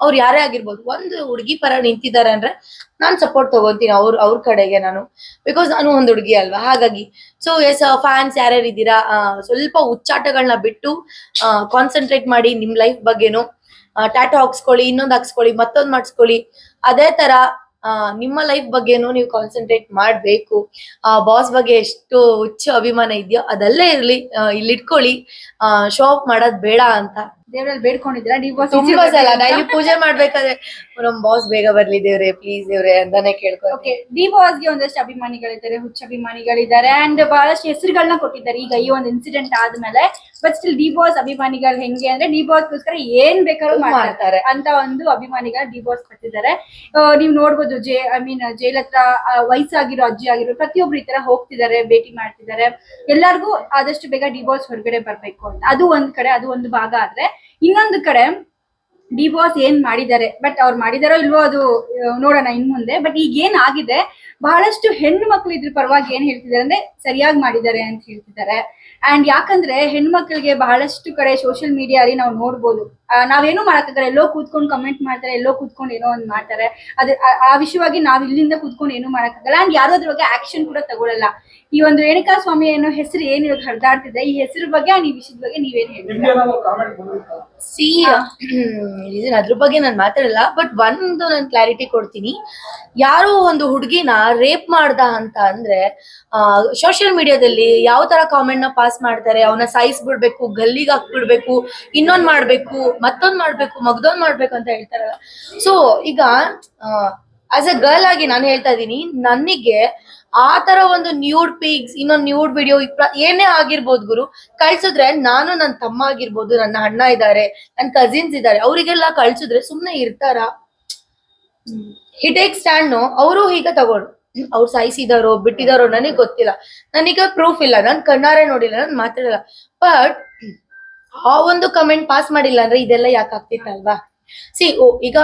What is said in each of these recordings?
ಅವ್ರು ಯಾರೇ ಆಗಿರ್ಬೋದು ಒಂದು ಹುಡುಗಿ ಪರ ನಿಂತಿದ್ದಾರೆ ಅಂದ್ರೆ ನಾನು ಸಪೋರ್ಟ್ ತಗೋತೀನಿ ಅವ್ರ ಅವ್ರ ಕಡೆಗೆ ನಾನು. ಬಿಕಾಸ್ ನಾನು ಒಂದು ಹುಡುಗಿ ಅಲ್ವಾ? ಹಾಗಾಗಿ ಸೊ ಎಸ್ ಫ್ಯಾನ್ಸ್ ಯಾರ್ಯಾರು ಇದ್ದೀರಾ? ಸ್ವಲ್ಪ ಹುಚ್ಚಾಟಗಳನ್ನ ಬಿಟ್ಟು ಕಾನ್ಸಂಟ್ರೇಟ್ ಮಾಡಿ ನಿಮ್ ಲೈಫ್ ಬಗ್ಗೆನು ಟ್ಯಾಟೋ ಹಾಕ್ಸ್ಕೊಳ್ಳಿ ಇನ್ನೊಂದು ಹಾಕ್ಸ್ಕೊಳ್ಳಿ ಮತ್ತೊಂದು ಮಾಡಿಸ್ಕೊಳ್ಳಿ. ಅದೇ ತರ ನಿಮ್ಮ ಲೈಫ್ ಬಗ್ಗೆನು ನೀವು ಕಾನ್ಸಂಟ್ರೇಟ್ ಮಾಡ್ಬೇಕು. ಆ ಬಾಸ್ ಬಗ್ಗೆ ಎಷ್ಟು ಹುಚ್ಚು ಅಭಿಮಾನ ಇದೆಯೋ ಅದಲ್ಲೇ ಇರ್ಲಿ ಆ, ಇಲ್ಲಿ ಇಟ್ಕೊಳ್ಳಿ ಶೋ ಆಫ್ ಮಾಡೋದು ಬೇಡ ಅಂತ. ದೇವ್ರಲ್ಲಿ ಬೇಡ್ಕೊಂಡಿದ್ದೀರಾ? ನೀವು ತುಂಬಾ ಸಲ ಡೈಲಿ ಪೂಜೆ ಮಾಡ್ಬೇಕಾದ್ರೆ ನಮ್ ಬಾಸ್ ಬೇಗ ಬರ್ಲಿ ದೇವ್ರೆ ಪ್ಲೀಸ್ ದೇವ್ರೆ ಅಂತಾನೆ ಕೇಳ್ಕೊ ಓಕೆ ಗೆ ಒಂದಷ್ಟು ಅಭಿಮಾನಿಗಳಿದ್ದಾರೆ ಹುಚ್ಚ ಅಭಿಮಾನಿಗಳಿದ್ದಾರೆ ಅಂಡ್ ಬಹಳಷ್ಟು ಹೆಸರುಗಳನ್ನ ಕೊಟ್ಟಿದ್ದಾರೆ ಈಗ ಈ ಒಂದು ಇನ್ಸಿಡೆಂಟ್ ಆದ್ಮೇಲೆ. ಬಟ್ ಸ್ಟಿಲ್ ಡಿವೋರ್ಸ್ ಅಭಿಮಾನಿಗಳು ಹೆಂಗೆ ಅಂದ್ರೆ ಡಿ ಗೋಸ್ಕರ ಏನ್ ಬೇಕಾದ್ರು ಮಾಡ್ತಾರೆ. ಅಂತ ಒಂದು ಅಭಿಮಾನಿಗಳು ಡಿವೋರ್ಸ್ ಕೊಟ್ಟಿದ್ದಾರೆ. ನೀವು ನೋಡ್ಬೋದು ಜೇ ಐ ಮೀನ್ ಜೈಲ್ ಹತ್ರ ವಯಸ್ಸಾಗಿರೋ ಅಜ್ಜಿ ಆಗಿರೋ ಪ್ರತಿಯೊಬ್ರು ಈ ತರ ಹೋಗ್ತಿದ್ದಾರೆ ಭೇಟಿ ಮಾಡ್ತಿದ್ದಾರೆ. ಎಲ್ಲರಿಗೂ ಆದಷ್ಟು ಬೇಗ ಡಿವೋರ್ಸ್ ಹೊರಗಡೆ ಬರ್ಬೇಕು ಅಂತ. ಅದು ಒಂದ್ ಕಡೆ ಅದು ಒಂದು ಭಾಗ ಆದ್ರೆ ಇನ್ನೊಂದು ಕಡೆ ಡಿ ಬಾಸ್ ಏನ್ ಮಾಡಿದ್ದಾರೆ? ಬಟ್ ಅವ್ರು ಮಾಡಿದಾರೋ ಇಲ್ವೋ ಅದು ನೋಡೋಣ ಇನ್ ಮುಂದೆ ಬಟ್ ಈಗ ಏನ್ ಆಗಿದೆ? ಬಹಳಷ್ಟು ಹೆಣ್ಣು ಮಕ್ಳು ಇದ್ರ ಪರವಾಗಿ ಏನ್ ಹೇಳ್ತಿದ್ದಾರೆ ಅಂದ್ರೆ ಸರಿಯಾಗಿ ಮಾಡಿದ್ದಾರೆ ಅಂತ ಹೇಳ್ತಿದ್ದಾರೆ. ಅಂಡ್ ಯಾಕಂದ್ರೆ ಹೆಣ್ಮಕ್ಳಿಗೆ ಬಹಳಷ್ಟು ಕಡೆ ಸೋಷಿಯಲ್ ಮೀಡಿಯಾ ಅಲ್ಲಿ ನಾವು ನೋಡ್ಬೋದು. ನಾವೇನು ಮಾಡಕ್ಕಾಗಲ್ಲ ಎಲ್ಲೋ ಕೂತ್ಕೊಂಡು ಕಮೆಂಟ್ ಮಾಡ್ತಾರೆ ಎಲ್ಲೋ ಕೂತ್ಕೊಂಡು ಏನೋ ಒಂದ್ ಮಾಡ್ತಾರೆ. ಅದೇ ಆ- ವಿಷಯವಾಗಿ ನಾವ್ ಇಲ್ಲಿಂದ ಕೂತ್ಕೊಂಡು ಏನು ಮಾಡಕ್ಕಾಗಲ್ಲ ಅಂಡ್ ಯಾರು ಅದ್ರ ಬಗ್ಗೆ ಆಕ್ಷನ್ ಕೂಡ ತಗೊಳಲ್ಲ. ಈ ಒಂದು ರೇಣುಕಾ ಸ್ವಾಮಿ ಅನ್ನೋ ಹೆಸರು ಏನ್ ಇವಾಗ ಹರಿದಾಡ್ತಿದೆ ಈ ಹೆಸರು ಬಗ್ಗೆ ಅಂಡ್ ಈ ವಿಷಯದ ಬಗ್ಗೆ ನೀವೇನ್ ಹೇಳ್ತೀರಾ? ಅದ್ರ ಬಗ್ಗೆ ನಾನು ಮಾತಾಡಲ್ಲ ಬಟ್ ಒಂದು ನಾನು ಕ್ಲಾರಿಟಿ ಕೊಡ್ತೀನಿ. ಯಾರೋ ಒಂದು ಹುಡುಗಿನ ರೇಪ್ ಮಾಡ್ದ ಅಂತ ಅಂದ್ರೆ ಸೋಷಿಯಲ್ ಮೀಡಿಯಾದಲ್ಲಿ ಯಾವ ತರ ಕಾಮೆಂಟ್ನ ಪಾಸ್ ಮಾಡ್ತಾರೆ, ಅವನ ಸಾಯಿಸ್ಬಿಡ್ಬೇಕು, ಗಲ್ಲಿಗೆ ಹಾಕ್ಬಿಡ್ಬೇಕು, ಇನ್ನೊಂದ್ ಮಾಡ್ಬೇಕು, ಮತ್ತೊಂದ್ ಮಾಡ್ಬೇಕು, ಮಗದೊಂದ್ ಮಾಡ್ಬೇಕು ಅಂತ ಹೇಳ್ತಾರಲ್ಲ. ಸೊ ಈಗ ಆಸ್ ಎ ಗರ್ಲ್ ಆಗಿ ನಾನು ಹೇಳ್ತಾ ಇದ್ದೀನಿ ನನಗೆ ಆ ತರ ಒಂದು ನ್ಯೂಡ್ ಪಿಕ್ಸ್ ಇನ್ನೊಂದು ನ್ಯೂಡ್ ವಿಡಿಯೋ ಏನೇ ಆಗಿರ್ಬೋದು ಗುರು, ಕಳ್ಸಿದ್ರೆ ನಾನು ನನ್ನ ತಮ್ಮ ಆಗಿರ್ಬೋದು, ನನ್ನ ಅಣ್ಣ ಇದ್ದಾರೆ ನನ್ನ ಕಸಿನ್ಸ್ ಇದ್ದಾರೆ, ಅವರಿಗೆಲ್ಲ ಕಳ್ಸಿದ್ರೆ ಸುಮ್ನೆ ಇರ್ತಾರ? ಹಿಟೇಕ್ ಸ್ಟ್ಯಾಂಡ್ ಅವರು ಹೀಗೆ ತಗೊಂಡು ಅವ್ರು ಸಾಯಿಸಿದಾರೋ, ಬಿಟ್ಟಿದಾರೋ ನನಗೆ ಗೊತ್ತಿಲ್ಲ. ನನಗೆ ಪ್ರೂಫ್ ಇಲ್ಲ. ನಾನು ಕಣ್ಣಾರೆ ನೋಡಿಲ್ಲ, ನಾನು ಮಾತಾಡಲ್ಲ. ಬಟ್ ಆ ಒಂದು ಕಮೆಂಟ್ ಪಾಸ್ ಮಾಡಿಲ್ಲ ಅಂದ್ರೆ ಇದೆಲ್ಲ ಯಾಕೆ ಆಗ್ತಿತ್ತಲ್ವಾ? ಸಿ ಈಗ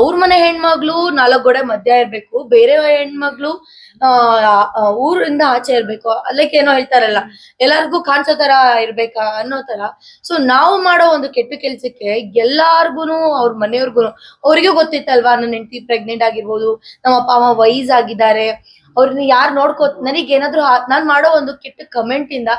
ಅವ್ರ ಮನೆ ಹೆಣ್ಮಗ್ಳು ನಾಲ್ಕು ಗೋಡೆ ಮಧ್ಯ ಇರ್ಬೇಕು. ಬೇರೆ ಹೆಣ್ಮಗ್ಳು, ಆ ಊರಿಂದ ಆಚೆ ಇರ್ಬೇಕು. ಅಲ್ಲಕ್ಕೆ ಏನೋ ಹೇಳ್ತಾರಲ್ಲ, ಎಲ್ಲಾರ್ಗೂ ಕಾಣಿಸೋ ತರ ಇರ್ಬೇಕಾ ಅನ್ನೋ ತರ. ಸೊ ನಾವು ಮಾಡೋ ಒಂದು ಕೆಟ್ಟ ಕೆಲ್ಸಕ್ಕೆ ಎಲ್ಲಾರ್ಗುನು, ಅವ್ರ ಮನೆಯವ್ರಿಗೂ ಅವ್ರಿಗೂ ಗೊತ್ತಿತ್ತಲ್ವಾ, ನನ್ನ ಹೆಂಡತಿ ಪ್ರೆಗ್ನೆಂಟ್ ಆಗಿರ್ಬೋದು, ನಮ್ಮ ಅಪ್ಪ, ಅಮ್ಮ ವೈಸ್ ಆಗಿದ್ದಾರೆ. ಅವ್ರನ್ನ ಯಾರು ನೋಡ್ಕೋ, ನನಗೆ ಏನಾದ್ರು ನಾನ್ ಮಾಡೋ ಒಂದು ಕೆಟ್ಟ ಕಮೆಂಟ್ ಇಂದ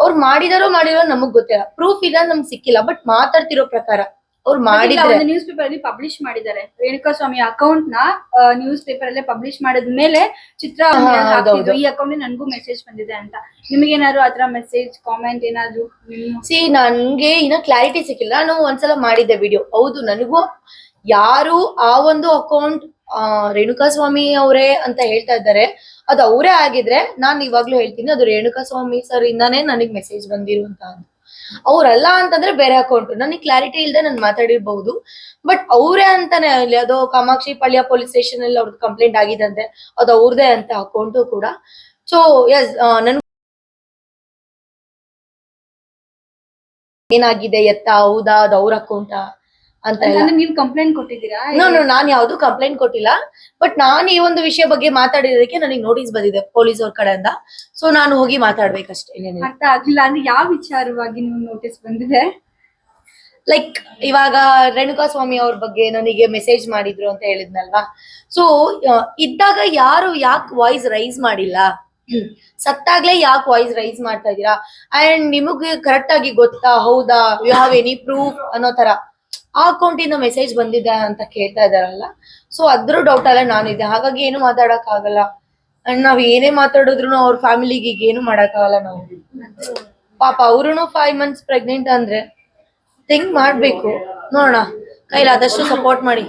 ಅವ್ರು ಮಾಡಿದಾರೋ, ಮಾಡಿರೋ ನಮಗ್ ಗೊತ್ತಿಲ್ಲ. ಪ್ರೂಫ್ ಇಲ್ಲ, ನಮ್ಗೆ ಸಿಕ್ಕಿಲ್ಲ. ಬಟ್ ಮಾತಾಡ್ತಿರೋ ಪ್ರಕಾರ ಅವ್ರು ಮಾಡಿದ್ರೆ ನ್ಯೂಸ್ ಪೇಪರ್ ಅಲ್ಲಿ ಪಬ್ಲಿಷ್ ಮಾಡಿದ್ದಾರೆ ರೇಣುಕಾ ಸ್ವಾಮಿ ಅಕೌಂಟ್ನ ನ್ಯೂಸ್ ಪೇಪರ್ ಅಲ್ಲೇ ಪಬ್ಲಿಷ್ ಮಾಡಿದ ಮೇಲೆ ಚಿತ್ರ. ಈ ಅಕೌಂಟ್ ನನಗೂ ಮೆಸೇಜ್ ಬಂದಿದೆ ಅಂತ. ನಿಮಗೆ ಏನಾದ್ರು ಆತರ ಮೆಸೇಜ್ ಕಾಮೆಂಟ್ ಏನಾದ್ರು ಸಿ ನನ್ಗೆ ಇನ್ನ ಕ್ಲಾರಿಟಿ ಸಿಕ್ಕಿಲ್ಲ. ನಾನು ಒಂದ್ಸಲ ಮಾಡಿದ್ದೆ ವಿಡಿಯೋ ಹೌದು ನನಗೂ ಯಾರು ಆ ಒಂದು ಅಕೌಂಟ್ ರೇಣುಕಾ ಸ್ವಾಮಿ ಅವರೇ ಅಂತ ಹೇಳ್ತಾ ಇದ್ದಾರೆ. ಅದು ಅವರೇ ಆಗಿದ್ರೆ ನಾನು ಇವಾಗ್ಲೂ ಹೇಳ್ತೀನಿ ಅದು ರೇಣುಕಾ ಸ್ವಾಮಿ ಸರ್ ಇಂದಾನೇ ನನಗ್ ಮೆಸೇಜ್ ಬಂದಿರುವಂತ ಅವ್ರಲ್ಲ ಅಂತಂದ್ರೆ ಬೇರೆ ಅಕೌಂಟ್ ನನಗೆ ಕ್ಲಾರಿಟಿ ಇಲ್ಲದೆ ನಾನು ಮಾತಾಡಿರ್ಬಹುದು. ಬಟ್ ಅವರೇ ಅಂತಾನೆ ಅಲ್ಲಿ ಅದು ಕಾಮಾಕ್ಷಿ ಪಾಳ್ಯ ಪೊಲೀಸ್ ಸ್ಟೇಷನ್ ಅಲ್ಲಿ ಅವ್ರದ್ದು ಕಂಪ್ಲೇಂಟ್ ಆಗಿದಂತೆ ಅದು ಅವ್ರದೇ ಅಂತ ಅಕೌಂಟು ಕೂಡ. ಸೊ ಎಸ್ ನನ್ ಏನಾಗಿದೆ, ಎತ್ತ, ಹೌದಾ, ಅದು ಅವ್ರ ಅಕೌಂಟ ಅಂತ ನೀವು ಕಂಪ್ಲೇಂಟ್ ಕೊಟ್ಟಿದ್ದೀರಾ? ನೋ ನೋ ನಾನ್ ಯಾವ್ದು ಕಂಪ್ಲೇಂಟ್ ಕೊಟ್ಟಿಲ್ಲ. ಬಟ್ ನಾನು ಈ ಒಂದು ವಿಷಯ ಬಗ್ಗೆ ಮಾತಾಡಿರೋದಕ್ಕೆ ನನಗೆ ನೋಟಿಸ್ ಬಂದಿದೆ ಪೊಲೀಸ್ ಅವ್ರ ಕಡೆಯಿಂದ. ಸೊ ನಾನು ಹೋಗಿ ಮಾತಾಡ್ಬೇಕಷ್ಟೇ. ಅರ್ಥ ಆಗ್ಲಿಲ್ಲ ಅಂದ್ರೆ ಯಾವ ವಿಚಾರವಾಗಿ ನೀವು ನೋಟಿಸ್ ಬಂದಿದೆ? ಲೈಕ್ ಇವಾಗ ರೇಣುಕಾ ಸ್ವಾಮಿ ಅವ್ರ ಬಗ್ಗೆ ನನಗೆ ಮೆಸೇಜ್ ಮಾಡಿದ್ರು ಅಂತ ಹೇಳಿದ್ನಲ್ವಾ? ಸೊ ಇದ್ದಾಗ ಯಾರು ಯಾಕೆ ವಾಯ್ಸ್ ರೈಸ್ ಮಾಡಿಲ್ಲ? ಸತ್ತಾಗ್ಲೇ ಯಾಕೆ ವಾಯ್ಸ್ ರೈಸ್ ಮಾಡ್ತಾ ಇದೀರಾ ಅಂಡ್ ನಿಮಗೆ ಕರೆಕ್ಟ್ ಆಗಿ ಗೊತ್ತಾ? ಹೌದಾ? ಯು ಹಾವ್ ಎನಿ ಪ್ರೂಫ್ ಅನ್ನೋ ತರ ಆ ಅಕೌಂಟ್ ಇಂದ ಮೆಸೇಜ್ ಬಂದಿದೆ ಅಂತ ಕೇಳ್ತಾ ಇದಾರಲ್ಲ ಸೊ ಅದ್ರ ಡೌಟ್ ಅಲ್ಲ ನಾನಿದೆ ಹಾಗಾಗಿ ಏನು ಮಾತಾಡಕ್ ಆಗಲ್ಲ ಅಂಡ್ ನಾವ್ ಏನೇ ಮಾತಾಡಿದ್ರು ಅವ್ರ ಫ್ಯಾಮಿಲಿಗೆ ಈಗ ಏನು ಮಾಡಕ್ ಆಗಲ್ಲ ನಾವು. ಪಾಪ ಅವ್ರು ಫೈವ್ ಮಂತ್ಸ್ ಪ್ರೆಗ್ನೆಂಟ್ ಅಂದ್ರೆ ಥಿಂಕ್ ಮಾಡ್ಬೇಕು. ನೋಡೋಣ. ಕೈಲಾದಷ್ಟು ಸಪೋರ್ಟ್ ಮಾಡಿ.